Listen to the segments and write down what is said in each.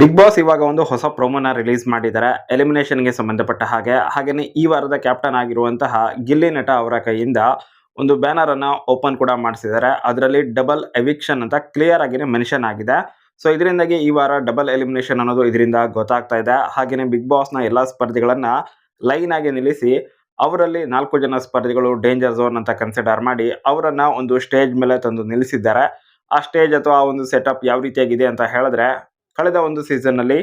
Big boss ಇವಾಗ ಒಂದು ಹೊಸ ಪ್ರೊಮೋನ ರಿಲೀಸ್ ಮಾಡಿದ್ದಾರೆ. ಎಲಿಮಿನೇಷನ್ಗೆ ಸಂಬಂಧಪಟ್ಟ ಹಾಗೆ. ಹಾಗೆಯೇ ಈ ವಾರದ ಕ್ಯಾಪ್ಟನ್ ಆಗಿರುವಂತಹ ಗಿಲ್ಲಿ ನಟ ಅವರ ಕೈಯಿಂದ ಒಂದು ಬ್ಯಾನರ್ ಅನ್ನ ಓಪನ್ ಕೂಡ ಮಾಡಿಸಿದ್ದಾರೆ. ಅದರಲ್ಲಿ ಡಬಲ್ ಎವಿಕ್ಷನ್ ಅಂತ ಕ್ಲಿಯರ್ ಆಗಿನೇ ಮೆನ್ಷನ್ ಆಗಿದೆ. ಸೊ ಇದರಿಂದಾಗಿ ಈ ವಾರ ಡಬಲ್ ಎಲಿಮಿನೇಷನ್ ಅನ್ನೋದು ಇದರಿಂದ ಗೊತ್ತಾಗ್ತಾ ಇದೆ. ಹಾಗೆಯೇ ಬಿಗ್ ಬಾಸ್ನ ಎಲ್ಲ ಸ್ಪರ್ಧಿಗಳನ್ನ ಲೈನ್ ಆಗಿ ನಿಲ್ಲಿಸಿ ಅವರಲ್ಲಿ ನಾಲ್ಕು ಜನ ಸ್ಪರ್ಧಿಗಳು ಡೇಂಜರ್ ಝೋನ್ ಅಂತ ಕನ್ಸಿಡರ್ ಮಾಡಿ ಅವರನ್ನ ಒಂದು ಸ್ಟೇಜ್ ಮೇಲೆ ತಂದು ನಿಲ್ಲಿಸಿದ್ದಾರೆ. ಆ ಸ್ಟೇಜ್ ಅಥವಾ ಆ ಒಂದು ಸೆಟಪ್ ಯಾವ ರೀತಿಯಾಗಿದೆ ಅಂತ ಹೇಳಿದ್ರೆ ಕಳೆದ ಒಂದು ಸೀಸನ್ ಅಲ್ಲಿ,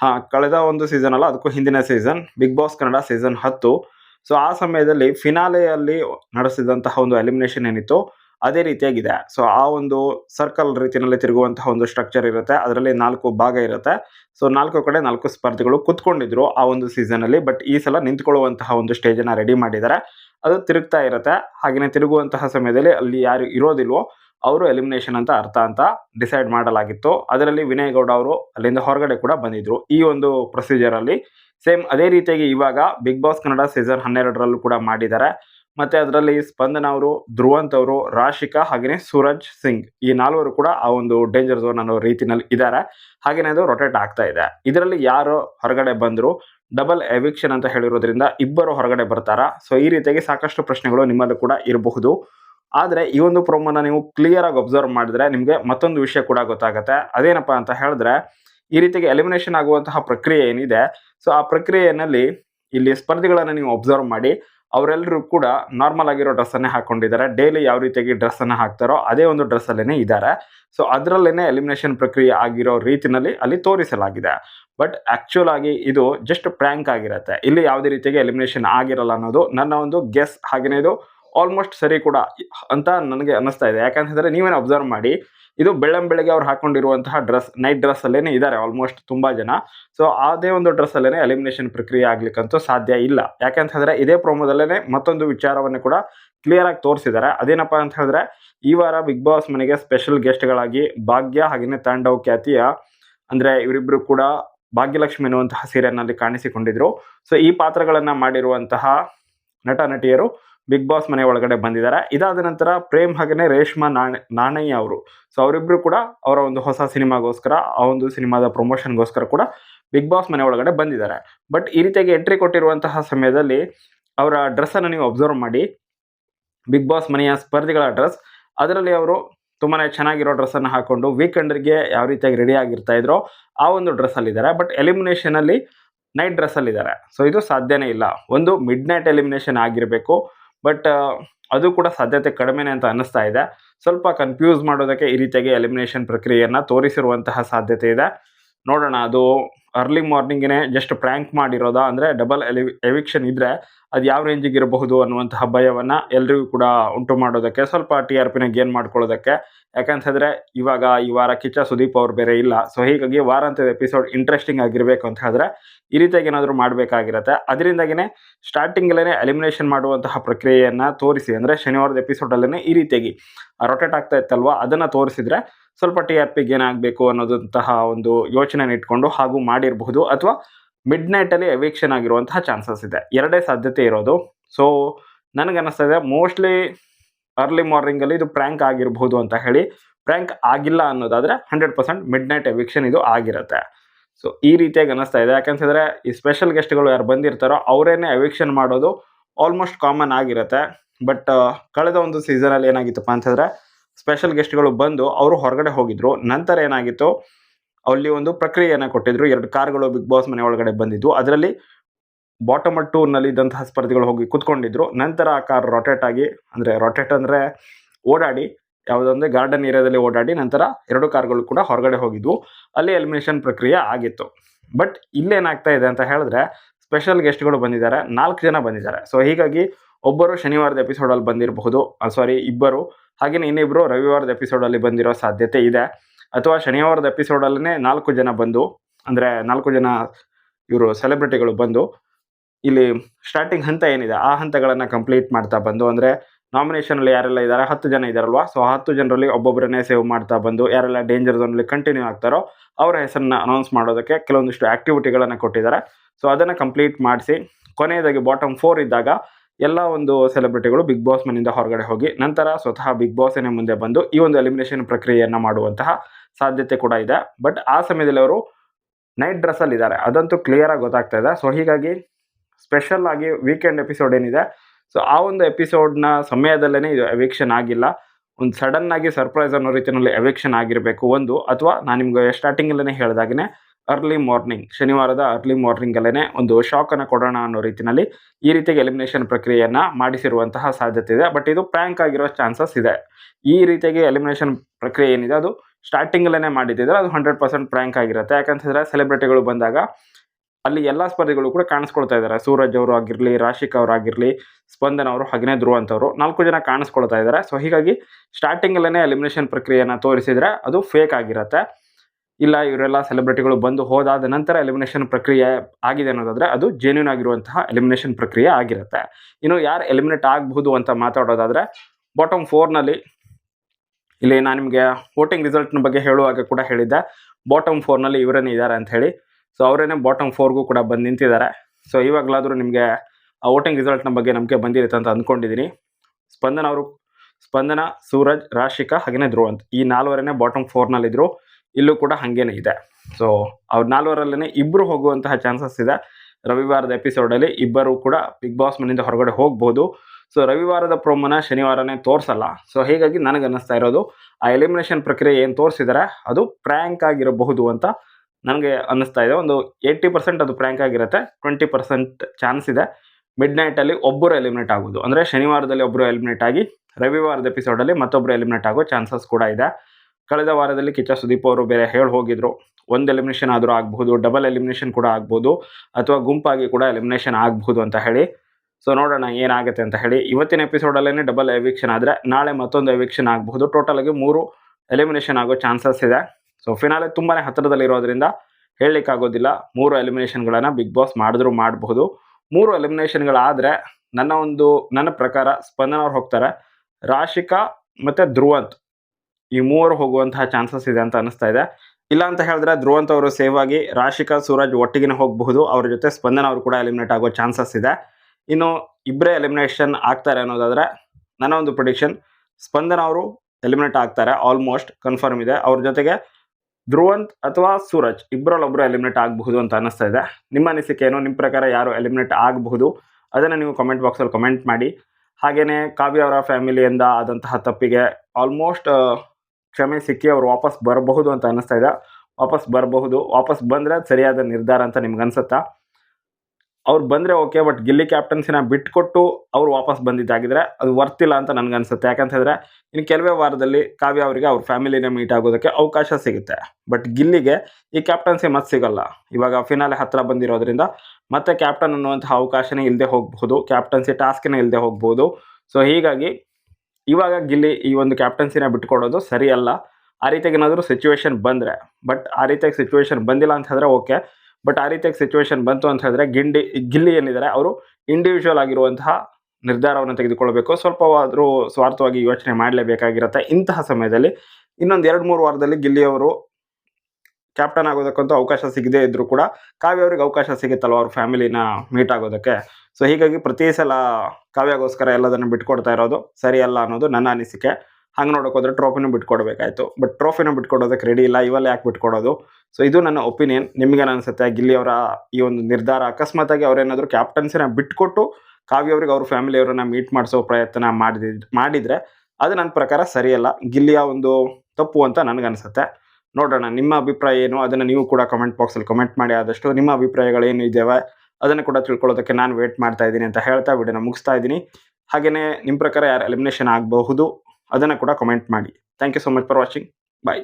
ಹಾ, ಕಳೆದ ಒಂದು ಸೀಸನ್ ಅಲ್ಲ, ಅದಕ್ಕೂ ಹಿಂದಿನ season Bigg Boss Kannada season ಹತ್ತು. ಸೊ ಆ ಸಮಯದಲ್ಲಿ ಫಿನಾಲೆಯಲ್ಲಿ ನಡೆಸಿದಂತಹ ಒಂದು ಎಲಿಮಿನೇಷನ್ ಏನಿತ್ತು, ಅದೇ ರೀತಿಯಾಗಿದೆ. ಸೊ ಆ ಒಂದು ಸರ್ಕಲ್ ರೀತಿಯಲ್ಲಿ ತಿರುಗುವಂತಹ ಒಂದು ಸ್ಟ್ರಕ್ಚರ್ ಇರುತ್ತೆ. ಅದರಲ್ಲಿ ನಾಲ್ಕು ಭಾಗ ಇರುತ್ತೆ. ಸೊ ನಾಲ್ಕು ಕಡೆ ನಾಲ್ಕು ಸ್ಪರ್ಧಿಗಳು ಕುತ್ಕೊಂಡಿದ್ರು ಆ ಒಂದು ಸೀಸನ್ ಅಲ್ಲಿ. ಬಟ್ ಈ ಸಲ ನಿಂತ್ಕೊಳ್ಳುವಂತಹ ಒಂದು ಸ್ಟೇಜ್ ಅನ್ನ ರೆಡಿ ಮಾಡಿದ್ದಾರೆ. ಅದು ತಿರುಗ್ತಾ ಇರುತ್ತೆ. ಹಾಗೆಯೇ ತಿರುಗುವಂತಹ ಸಮಯದಲ್ಲಿ ಅಲ್ಲಿ ಯಾರು ಇರೋದಿಲ್ವೋ ಅವರು ಎಲಿಮಿನೇಷನ್ ಅಂತ ಅರ್ಥ ಅಂತ ಡಿಸೈಡ್ ಮಾಡಲಾಗಿತ್ತು. ಅದರಲ್ಲಿ ವಿನಯ್ ಗೌಡ ಅವರು ಅಲ್ಲಿಂದ ಹೊರಗಡೆ ಕೂಡ ಬಂದಿದ್ರು. ಈ ಒಂದು ಪ್ರೊಸೀಜರ್ ಅಲ್ಲಿ ಸೇಮ್ ಅದೇ ರೀತಿಯಾಗಿ ಇವಾಗ ಬಿಗ್ ಬಾಸ್ ಕನ್ನಡ ಸೀಸನ್ ಹನ್ನೆರಡರಲ್ಲೂ ಕೂಡ ಮಾಡಿದ್ದಾರೆ. ಮತ್ತೆ ಅದರಲ್ಲಿ ಸ್ಪಂದನ ಅವರು, ಧ್ರುವಂತ್ ಅವರು, ರಾಶಿಕಾ ಹಾಗೆಯೇ ಸೂರಜ್ ಸಿಂಗ್ ಈ ನಾಲ್ವರು ಕೂಡ ಆ ಒಂದು ಡೇಂಜರ್ ಝೋನ್ ಅನ್ನೋ ರೀತಿನಲ್ಲಿ ಇದ್ದಾರೆ. ಹಾಗೆಯೇ ಅದು ರೊಟೇಟ್ ಆಗ್ತಾ ಇದೆ. ಇದರಲ್ಲಿ ಯಾರು ಹೊರಗಡೆ ಬಂದ್ರು ಡಬಲ್ ಎವಿಕ್ಷನ್ ಅಂತ ಹೇಳಿರೋದ್ರಿಂದ ಇಬ್ಬರು ಹೊರಗಡೆ ಬರ್ತಾರಾ? ಸೊ ಈ ರೀತಿಯಾಗಿ ಸಾಕಷ್ಟು ಪ್ರಶ್ನೆಗಳು ನಿಮ್ಮಲ್ಲೂ ಕೂಡ ಇರಬಹುದು. ಆದರೆ ಈ ಒಂದು ಪ್ರೊಮೋನ ನೀವು ಕ್ಲಿಯರ್ ಆಗಿ ಅಬ್ಸರ್ವ್ ಮಾಡಿದ್ರೆ ನಿಮಗೆ ಮತ್ತೊಂದು ವಿಷಯ ಕೂಡ ಗೊತ್ತಾಗುತ್ತೆ. ಅದೇನಪ್ಪ ಅಂತ ಹೇಳಿದ್ರೆ, ಈ ರೀತಿಗೆ ಎಲಿಮಿನೇಷನ್ ಆಗುವಂತಹ ಪ್ರಕ್ರಿಯೆ ಏನಿದೆ ಸೊ ಆ ಪ್ರಕ್ರಿಯೆಯಲ್ಲಿ ಇಲ್ಲಿ ಸ್ಪರ್ಧಿಗಳನ್ನು ನೀವು ಅಬ್ಸರ್ವ್ ಮಾಡಿ ಅವರೆಲ್ಲರೂ ಕೂಡ ನಾರ್ಮಲ್ ಆಗಿರೋ ಡ್ರೆಸ್ಸನ್ನೇ ಹಾಕೊಂಡಿದ್ದಾರೆ. ಡೈಲಿ ಯಾವ ರೀತಿಯಾಗಿ ಡ್ರೆಸ್ಸನ್ನು ಹಾಕ್ತಾರೋ ಅದೇ ಒಂದು ಡ್ರೆಸ್ಸಲ್ಲೇ ಇದ್ದಾರೆ. ಸೊ ಅದರಲ್ಲೇ ಎಲಿಮಿನೇಷನ್ ಪ್ರಕ್ರಿಯೆ ಆಗಿರೋ ರೀತಿನಲ್ಲಿ ಅಲ್ಲಿ ತೋರಿಸಲಾಗಿದೆ. ಬಟ್ ಆ್ಯಕ್ಚುಲ್ ಆಗಿ ಇದು ಜಸ್ಟ್ ಪ್ರ್ಯಾಂಕ್ ಆಗಿರುತ್ತೆ. ಇಲ್ಲಿ ಯಾವುದೇ ರೀತಿಯಾಗಿ ಎಲಿಮಿನೇಷನ್ ಆಗಿರಲ್ಲ ಅನ್ನೋದು ನನ್ನ ಒಂದು ಗೆಸ್ ಹಾಗೆಯೇ ಇದು. ಆಲ್ಮೋಸ್ಟ್ ಸರಿ ಕೂಡ ಅಂತ ನನಗೆ ಅನ್ನಿಸ್ತಾ ಇದೆ. ಯಾಕಂತಂದರೆ ನೀವೇನು ಅಬ್ಸರ್ವ್ ಮಾಡಿ, ಇದು ಬೆಳ್ಳಂ ಬೆಳಗ್ಗೆ ಅವ್ರು ಹಾಕೊಂಡಿರುವಂತಹ ಡ್ರೆಸ್ ನೈಟ್ ಡ್ರೆಸ್ ಅಲ್ಲೇನೆ ಇದ್ದಾರೆ ಆಲ್ಮೋಸ್ಟ್ ತುಂಬಾ ಜನ. ಸೊ ಅದೇ ಒಂದು ಡ್ರೆಸ್ ಅಲ್ಲೇನೆ ಎಲಿಮಿನೇಷನ್ ಪ್ರಕ್ರಿಯೆ ಆಗ್ಲಿಕ್ಕಂತೂ ಸಾಧ್ಯ ಇಲ್ಲ. ಯಾಕಂತಂದ್ರೆ ಇದೇ ಪ್ರೋಮೋದಲ್ಲೇನೆ ಮತ್ತೊಂದು ವಿಚಾರವನ್ನು ಕೂಡ ಕ್ಲಿಯರ್ ಆಗಿ ತೋರಿಸಿದ್ದಾರೆ. ಅದೇನಪ್ಪ ಅಂತ ಹೇಳಿದ್ರೆ, ಈ ವಾರ ಬಿಗ್ ಬಾಸ್ ಮನೆಗೆ ಸ್ಪೆಷಲ್ ಗೆಸ್ಟ್ಗಳಾಗಿ ಭಾಗ್ಯ ಹಾಗೆಯೇ ತಾಂಡವ್ ಖ್ಯಾತಿಯ, ಅಂದ್ರೆ ಇವರಿಬ್ರು ಕೂಡ ಭಾಗ್ಯಲಕ್ಷ್ಮಿ ಎನ್ನುವಂತಹ ಸೀರಿಯಲ್ನಲ್ಲಿ ಕಾಣಿಸಿಕೊಂಡಿದ್ರು. ಸೊ ಈ ಪಾತ್ರಗಳನ್ನ ಮಾಡಿರುವಂತಹ ನಟ, ನಟಿಯರು ಬಿಗ್ ಬಾಸ್ ಮನೆ ಒಳಗಡೆ ಬಂದಿದ್ದಾರೆ. ಇದಾದ ನಂತರ ಪ್ರೇಮ್ ಹಾಗೆಯೇ ರೇಷ್ಮಾ ನಾಣೆ ನಾಣಯ್ಯ ಅವರು. ಸೊ ಅವರಿಬ್ರು ಕೂಡ ಅವರ ಒಂದು ಹೊಸ ಸಿನಿಮಾಗೋಸ್ಕರ, ಆ ಒಂದು ಸಿನಿಮಾದ ಪ್ರಮೋಷನ್ಗೋಸ್ಕರ ಕೂಡ ಬಿಗ್ ಬಾಸ್ ಮನೆ ಒಳಗಡೆ ಬಂದಿದ್ದಾರೆ. ಬಟ್ ಈ ರೀತಿಯಾಗಿ ಎಂಟ್ರಿ ಕೊಟ್ಟಿರುವಂತಹ ಸಮಯದಲ್ಲಿ ಅವರ ಡ್ರೆಸ್ಸನ್ನು ನೀವು ಅಬ್ಸರ್ವ್ ಮಾಡಿ. ಬಿಗ್ ಬಾಸ್ ಮನೆಯ ಸ್ಪರ್ಧಿಗಳ ಡ್ರೆಸ್ ಅದರಲ್ಲಿ ಅವರು ತುಂಬಾ ಚೆನ್ನಾಗಿರೋ ಡ್ರೆಸ್ಸನ್ನು ಹಾಕೊಂಡು ವೀಕೆಂಡ್ಗೆ ಯಾವ ರೀತಿಯಾಗಿ ರೆಡಿ ಆಗಿರ್ತಾ ಇದ್ರೋ ಆ ಒಂದು ಡ್ರೆಸ್ಸಲ್ಲಿದ್ದಾರೆ ಬಟ್ ಎಲಿಮಿನೇಷನಲ್ಲಿ ನೈಟ್ ಡ್ರೆಸ್ಸಲ್ಲಿದ್ದಾರೆ ಸೊ ಇದು ಸಾಧ್ಯನೇ ಇಲ್ಲ. ಒಂದು ಮಿಡ್ ನೈಟ್ ಎಲಿಮಿನೇಷನ್ ಆಗಿರಬೇಕು. ಬಟ್ ಅದು ಕೂಡ ಸಾಧ್ಯತೆ ಕಡಿಮೆನೆ ಅಂತ ಅನ್ನಿಸ್ತಾ ಇದೆ. ಸ್ವಲ್ಪ ಕನ್ಫ್ಯೂಸ್ ಮಾಡೋದಕ್ಕೆ ಈ ರೀತಿಯಾಗಿ ಎಲಿಮಿನೇಷನ್ ಪ್ರಕ್ರಿಯೆಯನ್ನು ತೋರಿಸಿರುವಂತಹ ಸಾಧ್ಯತೆ ಇದೆ. ನೋಡೋಣ, ಅದು ಅರ್ಲಿ ಮಾರ್ನಿಂಗೇ ಜಸ್ಟ್ ಪ್ರ್ಯಾಂಕ್ ಮಾಡಿರೋದಾ? ಅಂದರೆ ಡಬಲ್ ಎಲಿ ಎವಿಕ್ಷನ್ ಇದ್ದರೆ ಅದು ಯಾವ ರೇಂಜಿಗೆ ಇರಬಹುದು ಅನ್ನುವಂತಹ ಭಯವನ್ನು ಎಲ್ರಿಗೂ ಕೂಡ ಉಂಟು ಮಾಡೋದಕ್ಕೆ, ಸ್ವಲ್ಪ ಟಿ ಆರ್ ಪಿನ ಗೇನ್ ಮಾಡ್ಕೊಳ್ಳೋದಕ್ಕೆ. ಯಾಕಂತಂದರೆ ಇವಾಗ ಈ ವಾರ ಕಿಚ್ಚ ಸುದೀಪ್ ಅವ್ರು ಬೇರೆ ಇಲ್ಲ. ಸೊ ಹೀಗಾಗಿ ವಾರಾಂತ್ಯದ ಎಪಿಸೋಡ್ ಇಂಟ್ರೆಸ್ಟಿಂಗ್ ಆಗಿರಬೇಕು ಅಂತ ಹೇಳಿದ್ರೆ, ಈ ರೀತಿಯಾಗಿ ಏನಾದರೂ ಮಾಡಬೇಕಾಗಿರುತ್ತೆ. ಅದರಿಂದಾಗಿನೇ ಸ್ಟಾರ್ಟಿಂಗಲ್ಲೇ ಎಲಿಮಿನೇಷನ್ ಮಾಡುವಂತಹ ಪ್ರಕ್ರಿಯೆಯನ್ನು ತೋರಿಸಿ, ಅಂದರೆ ಶನಿವಾರದ ಎಪಿಸೋಡಲ್ಲೇ ಈ ರೀತಿಯಾಗಿ ರೊಟೇಟ್ ಆಗ್ತಾ ಇತ್ತಲ್ವ? ಅದನ್ನು ತೋರಿಸಿದ್ರೆ ಸ್ವಲ್ಪ ಟಿ ಆರ್ ಪಿಗೆ ಏನಾಗಬೇಕು ಅನ್ನೋದಂತಹ ಒಂದು ಯೋಚನೆ ಇಟ್ಕೊಂಡು ಹಾಗೂ ಮಾಡಿರಬಹುದು ಅಥವಾ ಮಿಡ್ ನೈಟಲ್ಲಿ ಎವಿಕ್ಷನ್ ಆಗಿರುವಂತಹ ಚಾನ್ಸಸ್ ಇದೆ. ಎರಡೇ ಸಾಧ್ಯತೆ ಇರೋದು. ಸೊ ನನಗನ್ನಿಸ್ತಾ ಇದೆ ಮೋಸ್ಟ್ಲಿ ಅರ್ಲಿ ಮಾರ್ನಿಂಗಲ್ಲಿ ಇದು ಪ್ರ್ಯಾಂಕ್ ಆಗಿರಬಹುದು ಅಂತ ಹೇಳಿ ಪ್ರ್ಯಾಂಕ್ ಆಗಿಲ್ಲ ಅನ್ನೋದಾದರೆ hundred percent midnight eviction ಇದು ಆಗಿರುತ್ತೆ. ಸೊ ಈ ರೀತಿಯಾಗಿ ಅನ್ನಿಸ್ತಾ ಇದೆ. ಯಾಕಂತಂದರೆ ಈ ಸ್ಪೆಷಲ್ ಗೆಸ್ಟ್ಗಳು ಯಾರು ಬಂದಿರ್ತಾರೋ ಅವರೇನೆ ಎವಿಕ್ಷನ್ ಮಾಡೋದು ಆಲ್ಮೋಸ್ಟ್ ಕಾಮನ್ ಆಗಿರುತ್ತೆ. ಬಟ್ ಕಳೆದ ಒಂದು ಸೀಸನಲ್ಲಿ ಏನಾಗಿತ್ತಪ್ಪ ಅಂತಂದರೆ ಸ್ಪೆಷಲ್ ಗೆಸ್ಟ್ಗಳು ಬಂದು ಅವರು ಹೊರಗಡೆ ಹೋಗಿದ್ರು. ನಂತರ ಏನಾಗಿತ್ತು? ಅಲ್ಲಿ ಒಂದು ಪ್ರಕ್ರಿಯೆಯನ್ನು ಕೊಟ್ಟಿದ್ರು. ಎರಡು ಕಾರ್ಗಳು ಬಿಗ್ ಬಾಸ್ ಮನೆ ಒಳಗಡೆ ಬಂದಿದ್ದು ಅದರಲ್ಲಿ ಬಾಟಮ್ ಟೂರ್ನಲ್ಲಿ ಇದ್ದಂತಹ ಸ್ಪರ್ಧಿಗಳು ಹೋಗಿ ಕುತ್ಕೊಂಡಿದ್ರು. ನಂತರ ಆ ಕಾರ್ ರೊಟೇಟ್ ಆಗಿ, ಅಂದರೆ ರೊಟೇಟ್ ಅಂದರೆ ಓಡಾಡಿ, ಯಾವುದೊಂದು ಗಾರ್ಡನ್ ಏರಿಯಾದಲ್ಲಿ ಓಡಾಡಿ ನಂತರ ಎರಡು ಕಾರ್ಗಳು ಕೂಡ ಹೊರಗಡೆ ಹೋಗಿದ್ವು. ಅಲ್ಲಿ ಎಲಿಮಿನೇಷನ್ ಪ್ರಕ್ರಿಯೆ ಆಗಿತ್ತು. ಬಟ್ ಇಲ್ಲೇನಾಗ್ತಾ ಇದೆ ಅಂತ ಹೇಳಿದ್ರೆ ಸ್ಪೆಷಲ್ ಗೆಸ್ಟ್ಗಳು ಬಂದಿದ್ದಾರೆ. ನಾಲ್ಕು ಜನ ಬಂದಿದ್ದಾರೆ. ಸೊ ಹೀಗಾಗಿ ಒಬ್ಬರು ಶನಿವಾರದ ಎಪಿಸೋಡಲ್ಲಿ ಬಂದಿರಬಹುದು. ಸಾರಿ ಇಬ್ಬರು ಹಾಗೆಯೇ ಇನ್ನಿಬ್ಬರು ರವಿವಾರದ ಎಪಿಸೋಡಲ್ಲಿ ಬಂದಿರೋ ಸಾಧ್ಯತೆ ಇದೆ. ಅಥವಾ ಶನಿವಾರದ ಎಪಿಸೋಡಲ್ಲೇ ನಾಲ್ಕು ಜನ ಬಂದು, ಅಂದರೆ ನಾಲ್ಕು ಜನ ಇವರು ಸೆಲೆಬ್ರಿಟಿಗಳು ಬಂದು, ಇಲ್ಲಿ ಸ್ಟಾರ್ಟಿಂಗ್ ಹಂತ ಏನಿದೆ, ಆ ಹಂತಗಳನ್ನು ಕಂಪ್ಲೀಟ್ ಮಾಡ್ತಾ ಬಂದು, ಅಂದರೆ ನಾಮಿನೇಷನಲ್ಲಿ ಯಾರೆಲ್ಲ ಇದ್ದಾರೆ ಹತ್ತು ಜನ ಇದ್ದಾರಲ್ವಾ ಸೊ ಹತ್ತು ಜನರಲ್ಲಿ ಒಬ್ಬೊಬ್ಬರನ್ನೇ ಸೇವ್ ಮಾಡ್ತಾ ಬಂದು, ಯಾರೆಲ್ಲ ಡೇಂಜರ್ ಝೋನಲ್ಲಿ ಕಂಟಿನ್ಯೂ ಆಗ್ತಾರೋ, ಅವರ ಹೆಸರನ್ನ ಅನೌನ್ಸ್ ಮಾಡೋದಕ್ಕೆ ಕೆಲವೊಂದಿಷ್ಟು ಆ್ಯಕ್ಟಿವಿಟಿಗಳನ್ನು ಕೊಟ್ಟಿದ್ದಾರೆ. ಸೊ ಅದನ್ನು ಕಂಪ್ಲೀಟ್ ಮಾಡಿಸಿ, ಕೊನೆಯದಾಗಿ ಬಾಟಮ್ ಫೋರ್ ಇದ್ದಾಗ ಎಲ್ಲ ಒಂದು ಸೆಲೆಬ್ರಿಟಿಗಳು ಬಿಗ್ ಬಾಸ್ ಮನೆಯಿಂದ ಹೊರಗಡೆ ಹೋಗಿ ನಂತರ ಸ್ವತಃ ಬಿಗ್ ಬಾಸ್ನೇ ಮುಂದೆ ಬಂದು ಈ ಒಂದು ಎಲಿಮಿನೇಷನ್ ಪ್ರಕ್ರಿಯೆಯನ್ನು ಮಾಡುವಂತಹ ಸಾಧ್ಯತೆ ಕೂಡ ಇದೆ. ಬಟ್ ಆ ಸಮಯದಲ್ಲಿ ಅವರು ನೈಟ್ ಡ್ರೆಸ್ಸಲ್ಲಿ ಇದ್ದಾರೆ. ಅದಂತೂ ಕ್ಲಿಯರಾಗಿ ಗೊತ್ತಾಗ್ತಾ ಇದೆ. ಸೊ ಹೀಗಾಗಿ ಸ್ಪೆಷಲ್ ಆಗಿ ವೀಕೆಂಡ್ ಎಪಿಸೋಡ್ ಏನಿದೆ. ಸೊ ಆ ಒಂದು ಎಪಿಸೋಡ್ನ ಸಮಯದಲ್ಲೇ ಇದು ಎವಿಕ್ಷನ್ ಆಗಿಲ್ಲ. ಒಂದು ಸಡನ್ ಆಗಿ ಸರ್ಪ್ರೈಸ್ ಅನ್ನೋ ರೀತಿಯಲ್ಲಿ ಎವಿಕ್ಷನ್ ಆಗಿರಬೇಕು ಒಂದು. ಅಥವಾ ನಾನು ನಿಮ್ಗೆ ಸ್ಟಾರ್ಟಿಂಗಲ್ಲೇ ಹೇಳಿದಾಗನೇ ಅರ್ಲಿ ಮಾರ್ನಿಂಗ್ ಶನಿವಾರದ ಅರ್ಲಿ ಮಾರ್ನಿಂಗಲ್ಲೇ ಒಂದು ಶಾಕನ್ನು ಕೊಡೋಣ ಅನ್ನೋ ರೀತಿಯಲ್ಲಿ ಈ ರೀತಿಯಾಗಿ ಎಲಿಮಿನೇಷನ್ ಪ್ರಕ್ರಿಯೆಯನ್ನು ಮಾಡಿಸಿರುವಂತಹ ಸಾಧ್ಯತೆ ಇದೆ. ಬಟ್ ಇದು ಪ್ರ್ಯಾಂಕ್ ಆಗಿರೋ ಚಾನ್ಸಸ್ ಇದೆ. ಈ ರೀತಿಯಾಗಿ ಎಲಿಮಿನೇಷನ್ ಪ್ರಕ್ರಿಯೆ ಏನಿದೆ, ಅದು ಸ್ಟಾರ್ಟಿಂಗಲ್ಲೇ ಮಾಡಿದ್ದಿದ್ರೆ ಅದು ಹಂಡ್ರೆಡ್ ಪರ್ಸೆಂಟ್ ಪ್ರ್ಯಾಂಕ್ ಆಗಿರುತ್ತೆ. ಯಾಕಂತಂದರೆ ಸೆಲೆಬ್ರಿಟಿಗಳು ಬಂದಾಗ ಅಲ್ಲಿ ಎಲ್ಲ ಸ್ಪರ್ಧಿಗಳು ಕೂಡ ಕಾಣಿಸ್ಕೊಳ್ತಾ ಇದ್ದಾರೆ. ಸೂರಜ್ ಅವರು ಆಗಿರಲಿ, ರಾಶಿಕ್ ಅವರಾಗಿರಲಿ ಸ್ಪಂದನ್ ಅವರು ಹಾಗೆಯೇ ಧ್ರುವ ಅಂತವರು, ನಾಲ್ಕು ಜನ ಕಾಣಿಸ್ಕೊಳ್ತಾ ಇದ್ದಾರೆ. ಸೊ ಹೀಗಾಗಿ ಸ್ಟಾರ್ಟಿಂಗಲ್ಲೇ ಎಲಿಮಿನೇಷನ್ ಪ್ರಕ್ರಿಯೆಯನ್ನು ತೋರಿಸಿದರೆ ಅದು ಫೇಕ್ ಆಗಿರುತ್ತೆ. ಇಲ್ಲ, ಇವರೆಲ್ಲ ಸೆಲೆಬ್ರಿಟಿಗಳು ಬಂದು ಹೋದಾದ ನಂತರ ಎಲಿಮಿನೇಷನ್ ಪ್ರಕ್ರಿಯೆ ಆಗಿದೆ ಅನ್ನೋದಾದರೆ ಅದು ಜೆನ್ಯೂನ್ ಆಗಿರುವಂತಹ ಎಲಿಮಿನೇಷನ್ ಪ್ರಕ್ರಿಯೆ ಆಗಿರುತ್ತೆ. ಇನ್ನು ಯಾರು ಎಲಿಮಿನೇಟ್ ಆಗಬಹುದು ಅಂತ ಮಾತಾಡೋದಾದರೆ ಬಾಟಮ್ ಫೋರ್ನಲ್ಲಿ ಇಲ್ಲಿ ನಾನು ನಿಮಗೆ ವೋಟಿಂಗ್ ರಿಸಲ್ಟ್ನ ಬಗ್ಗೆ ಹೇಳುವಾಗ ಕೂಡ ಹೇಳಿದ್ದೆ. ಬಾಟಮ್ ಫೋರ್ನಲ್ಲಿ ಇವರೇನೇ ಇದ್ದಾರೆ ಅಂತ ಹೇಳಿ. ಸೊ ಅವರೇನೆ ಬಾಟಮ್ ಫೋರ್ಗೂ ಕೂಡ ಬಂದು ನಿಂತಿದ್ದಾರೆ. ಸೊ ಇವಾಗಲಾದರೂ ನಿಮಗೆ ಆ ವೋಟಿಂಗ್ ರಿಸಲ್ಟ್ನ ಬಗ್ಗೆ ನಮಗೆ ಬಂದಿರುತ್ತೆ ಅಂತ ಅಂದ್ಕೊಂಡಿದ್ದೀನಿ ಸ್ಪಂದನ ಅವರು, ಸ್ಪಂದನ, ಸೂರಜ್, ರಾಶಿಕಾ ಹಾಗೆಯೇ ಅಂತ ಈ ನಾಲ್ವರೇನೆ ಬಾಟಮ್ ಫೋರ್ನಲ್ಲಿದ್ದರು ಇಲ್ಲೂ ಕೂಡ ಹಾಗೇನೆ ಇದೆ. ಸೊ ಅವ್ರ ನಾಲ್ವರಲ್ಲೇ ಇಬ್ಬರು ಹೋಗುವಂತಹ ಚಾನ್ಸಸ್ ಇದೆ. ರವಿವಾರದ ಎಪಿಸೋಡಲ್ಲಿ ಇಬ್ಬರು ಕೂಡ ಬಿಗ್ ಬಾಸ್ ಮನೆಯಿಂದ ಹೊರಗಡೆ ಹೋಗ್ಬೋದು. ಸೊ ರವಿವಾರದ ಪ್ರೋಮೋನ ಶನಿವಾರನೇ ತೋರಿಸಲ್ಲ. ಸೊ ಹೀಗಾಗಿ ನನಗೆ ಅನ್ನಿಸ್ತಾ ಇರೋದು, ಆ ಎಲಿಮಿನೇಷನ್ ಪ್ರಕ್ರಿಯೆ ಏನು ತೋರಿಸಿದರೆ, ಅದು ಪ್ರ್ಯಾಂಕ್ ಆಗಿರಬಹುದು ಅಂತ ನನಗೆ ಅನ್ನಿಸ್ತಾ ಇದೆ. ಒಂದು ಏಯ್ಟಿ ಪರ್ಸೆಂಟ್ ಅದು ಪ್ರ್ಯಾಂಕ್ ಆಗಿರುತ್ತೆ ಟ್ವೆಂಟಿ ಪರ್ಸೆಂಟ್ ಚಾನ್ಸ್ ಇದೆ. ಮಿಡ್ ನೈಟಲ್ಲಿ ಒಬ್ಬರು ಎಲಿಮಿನೇಟ್ ಆಗೋದು. ಅಂದರೆ ಶನಿವಾರದಲ್ಲಿ ಒಬ್ಬರು ಎಲಿಮಿನೇಟ್ ಆಗಿ, ರವಿವಾರದ ಎಪಿಸೋಡಲ್ಲಿ ಮತ್ತೊಬ್ಬರು ಎಲಿಮಿನೇಟ್ ಆಗೋ ಚಾನ್ಸಸ್ ಕೂಡ ಇದೆ. ಕಳೆದ ವಾರದಲ್ಲಿ ಕಿಚ್ಚ ಸುದೀಪ್ ಅವರು ಬೇರೆ ಹೇಳಿ ಹೋಗಿದ್ರು. ಒಂದು ಎಲಿಮಿನೇಷನ್ ಆದರೂ ಆಗಬಹುದು ಡಬಲ್ ಎಲಿಮಿನೇಷನ್ ಕೂಡ ಆಗ್ಬೋದು, ಅಥವಾ ಗುಂಪಾಗಿ ಕೂಡ ಎಲಿಮಿನೇಷನ್ ಆಗಬಹುದು ಅಂತ ಹೇಳಿ. ಸೊ ನೋಡೋಣ ಏನಾಗುತ್ತೆ ಅಂತ ಹೇಳಿ. ಇವತ್ತಿನ ಎಪಿಸೋಡಲ್ಲೇ ಡಬಲ್ ಎವಿಕ್ಷನ್ ಆದರೆ ನಾಳೆ ಮತ್ತೊಂದು ಎವಿಕ್ಷನ್ ಆಗಬಹುದು. ಟೋಟಲ್ ಆಗಿ ಮೂರು ಎಲಿಮಿನೇಷನ್ ಆಗೋ ಚಾನ್ಸಸ್ ಇದೆ. ಸೊ ಫಿನಾಲೆ ತುಂಬಾ ಹತ್ತಿರದಲ್ಲಿರೋದ್ರಿಂದ ಹೇಳಲಿಕ್ಕಾಗೋದಿಲ್ಲ. ಮೂರು ಎಲಿಮಿನೇಷನ್ಗಳನ್ನು ಬಿಗ್ ಬಾಸ್ ಮಾಡಿದ್ರು ಮಾಡಬಹುದು. ಮೂರು ಎಲಿಮಿನೇಷನ್ಗಳಾದರೆ ನನ್ನ ಒಂದು, ನನ್ನ ಪ್ರಕಾರ ಸ್ಪಂದನ ಅವ್ರು ಹೋಗ್ತಾರೆ. ರಾಶಿಕಾ ಮತ್ತು ಧ್ರುವಂತ್. ಈ ಮೂವರು ಹೋಗುವಂತಹ ಚಾನ್ಸಸ್ ಇದೆ ಅಂತ ಅನಿಸ್ತಾ ಇದೆ. ಇಲ್ಲ ಅಂತ ಹೇಳಿದ್ರೆ ಧ್ರುವಂತ್ ಅವರು ಸೇವ್ ಆಗಿ ರಾಶಿಕಾ, ಸೂರಜ್ ಒಟ್ಟಿಗೆ ಹೋಗಬಹುದು. ಅವ್ರ ಜೊತೆ ಸ್ಪಂದನ ಅವರು ಕೂಡ ಎಲಿಮಿನೇಟ್ ಆಗೋ ಚಾನ್ಸಸ್ ಇದೆ. ಇನ್ನು ಇಬ್ಬರೇ ಎಲಿಮಿನೇಷನ್ ಆಗ್ತಾರೆ ಅನ್ನೋದಾದರೆ ನನ್ನ ಒಂದು ಪ್ರೊಡಿಕ್ಷನ್ ಸ್ಪಂದನ ಅವರು ಎಲಿಮಿನೇಟ್ ಆಗ್ತಾರೆ ಆಲ್ಮೋಸ್ಟ್ ಕನ್ಫರ್ಮ್ ಇದೆ. ಅವ್ರ ಜೊತೆಗೆ ಧ್ರುವಂತ್ ಅಥವಾ ಸೂರಜ್ ಇಬ್ಬರಲ್ಲೊಬ್ಬರು ಎಲಿಮಿನೇಟ್ ಆಗಬಹುದು ಅಂತ ಅನಿಸ್ತಾ ಇದೆ. ನಿಮ್ಮ ಅನಿಸಿಕೆ ಏನು? ನಿಮ್ಮ ಪ್ರಕಾರ ಯಾರು ಎಲಿಮಿನೇಟ್ ಆಗಬಹುದು? ಅದನ್ನು ನೀವು ಕಮೆಂಟ್ ಬಾಕ್ಸಲ್ಲಿ ಕಮೆಂಟ್ ಮಾಡಿ. ಹಾಗೆಯೇ ಕಾವ್ಯ ಅವರ ಫ್ಯಾಮಿಲಿಯಿಂದ ಆದಂತಹ ತಪ್ಪಿಗೆ ಆಲ್ಮೋಸ್ಟ್ ಕ್ಷಮೆ ಸಿಕ್ಕಿ ಅವರು ವಾಪಸ್ ಬರಬಹುದು ಅಂತ ಅನ್ನಿಸ್ತಾ ಇದೆ. ವಾಪಸ್ ಬರಬಹುದು, ವಾಪಸ್ ಬಂದರೆ ಸರಿಯಾದ ನಿರ್ಧಾರ ಅಂತ ನಿಮ್ಗೆ ಅನ್ಸುತ್ತಾ? ಅವ್ರು ಬಂದರೆ ಓಕೆ, ಬಟ್ ಗಿಲ್ಲಿ ಕ್ಯಾಪ್ಟನ್ಸಿನ ಬಿಟ್ಕೊಟ್ಟು ಅವ್ರು ವಾಪಸ್ ಬಂದಿದ್ದಾಗಿದ್ರೆ ಅದು ವರ್ತಿಲ್ಲ ಅಂತ ನನಗನ್ಸುತ್ತೆ ಯಾಕಂತ ಹೇಳಿದ್ರೆ, ಇನ್ನು ಕೆಲವೇ ವಾರದಲ್ಲಿ ಕಾವ್ಯ ಅವರಿಗೆ ಅವ್ರ ಫ್ಯಾಮಿಲಿನ ಮೀಟ್ ಆಗೋದಕ್ಕೆ ಅವಕಾಶ ಸಿಗುತ್ತೆ. ಬಟ್ ಗಿಲ್ಲಿಗೆ ಈ ಕ್ಯಾಪ್ಟನ್ಸಿ ಮತ್ತೆ ಸಿಗಲ್ಲ. ಇವಾಗ ಫಿನಾಲೆ ಹತ್ತಿರ ಬಂದಿರೋದ್ರಿಂದ ಮತ್ತೆ ಕ್ಯಾಪ್ಟನ್ ಅನ್ನುವಂಥ ಅವಕಾಶನೇ ಇಲ್ಲದೆ ಹೋಗಬಹುದು ಕ್ಯಾಪ್ಟನ್ಸಿ ಟಾಸ್ಕ್ನೇ ಇಲ್ಲದೆ ಹೋಗ್ಬೋದು ಸೊ ಹೀಗಾಗಿ ಇವಾಗ ಗಿಲ್ಲಿ ಈ ಒಂದು ಕ್ಯಾಪ್ಟನ್ಸಿನ ಬಿಟ್ಕೊಡೋದು ಸರಿಯಲ್ಲ. ಆ ರೀತಿಯಾಗಿ ಏನಾದರೂ ಸಿಚುವೇಶನ್ ಬಂದರೆ ಬಟ್ ಆ ರೀತಿಯಾಗಿ ಸಿಚುವೇಶನ್ ಬಂದಿಲ್ಲ ಅಂತ ಹೇಳಿದ್ರೆ ಓಕೆ ಬಟ್ ಆ ರೀತಿಯಾಗಿ ಸಿಚುವೇಶನ್ ಬಂತು ಅಂತ ಹೇಳಿದ್ರೆ ಗಿಂಡಿ, ಗಿಲ್ಲಿ ಏನಿದ್ದಾರೆ, ಅವರು ಇಂಡಿವಿಜುವಲ್ ಆಗಿರುವಂತಹ ನಿರ್ಧಾರವನ್ನು ತೆಗೆದುಕೊಳ್ಬೇಕು. ಸ್ವಲ್ಪವಾದರೂ ಸ್ವಾರ್ಥವಾಗಿ ಯೋಚನೆ ಮಾಡಲೇಬೇಕಾಗಿರುತ್ತೆ ಇಂತಹ ಸಮಯದಲ್ಲಿ. ಇನ್ನೊಂದು ಎರಡು ಮೂರು ವಾರದಲ್ಲಿ ಗಿಲ್ಲಿಯವರು ಕ್ಯಾಪ್ಟನ್ ಆಗೋದಕ್ಕಂತೂ ಅವಕಾಶ ಸಿಗದೇ ಇದ್ದರೂ ಕೂಡ ಕಾವ್ಯ ಅವ್ರಿಗೆ ಅವಕಾಶ ಸಿಗುತ್ತಲ್ವ ಅವ್ರ ಫ್ಯಾಮಿಲಿನ ಮೀಟ್ ಆಗೋದಕ್ಕೆ? ಸೊ ಹೀಗಾಗಿ ಪ್ರತಿ ಸಲ ಕಾವ್ಯಗೋಸ್ಕರ ಎಲ್ಲದನ್ನು ಬಿಟ್ಕೊಡ್ತಾ ಇರೋದು ಸರಿಯಲ್ಲ ಅನ್ನೋದು ನನ್ನ ಅನಿಸಿಕೆ. ಹಂಗೆ ನೋಡೋಕೆ ಟ್ರೋಫಿನೂ ಬಿಟ್ಕೊಡ್ಬೇಕಾಯ್ತು. ಬಟ್ ಟ್ರೋಫಿನೂ ಬಿಟ್ಕೊಡೋದಕ್ಕೆ ರೆಡಿ ಇಲ್ಲ, ಇವೆಲ್ಲ ಯಾಕೆ ಬಿಟ್ಕೊಡೋದು? ಸೊ ಇದು ನನ್ನ ಒಪಿನಿಯನ್ ನಿಮಗೇನು ಅನಿಸುತ್ತೆ, ಗಿಲ್ಲಿ ಅವರ ಈ ಒಂದು ನಿರ್ಧಾರ ಅಕಸ್ಮಾತಾಗಿ ಅವರೇನಾದರೂ ಕ್ಯಾಪ್ಟನ್ಸಿನ ಬಿಟ್ಕೊಟ್ಟು ಕಾವ್ಯ ಅವ್ರಿಗೆ ಅವ್ರ ಫ್ಯಾಮಿಲಿಯವರನ್ನ ಮೀಟ್ ಮಾಡಿಸೋ ಪ್ರಯತ್ನ ಮಾಡಿದ, ಮಾಡಿದರೆ ಅದು ನನ್ನ ಪ್ರಕಾರ ಸರಿಯಲ್ಲ ಗಿಲ್ಲಿಯ ಒಂದು ತಪ್ಪು ಅಂತ ನನಗನ್ಸುತ್ತೆ. ನೋಡೋಣ, ನಿಮ್ಮ ಅಭಿಪ್ರಾಯ ಏನು? ಅದನ್ನು ನೀವು ಕೂಡ ಕಮೆಂಟ್ ಬಾಕ್ಸಲ್ಲಿ ಕಮೆಂಟ್ ಮಾಡಿ, ಆದಷ್ಟು ನಿಮ್ಮ ಅಭಿಪ್ರಾಯಗಳೇನು ಇದ್ದಾವೆ ಅದನ್ನು ಕೂಡ ತಿಳ್ಕೊಳ್ಳೋದಕ್ಕೆ ನಾನು ವೇಟ್ ಮಾಡ್ತಾ ಇದ್ದೀನಿ ಅಂತ ಹೇಳ್ತಾ ವಿಡಿಯೋನ ಮುಗಿಸ್ತಾ ಇದ್ದೀನಿ. ಹಾಗೆಯೇ ನಿಮ್ಮ ಪ್ರಕಾರ ಯಾರು ಎಲಿಮಿನೇಷನ್ ಆಗಬಹುದು? ಅದನ್ನು ಕೂಡ ಕಮೆಂಟ್ ಮಾಡಿ. Thank you so much for watching bye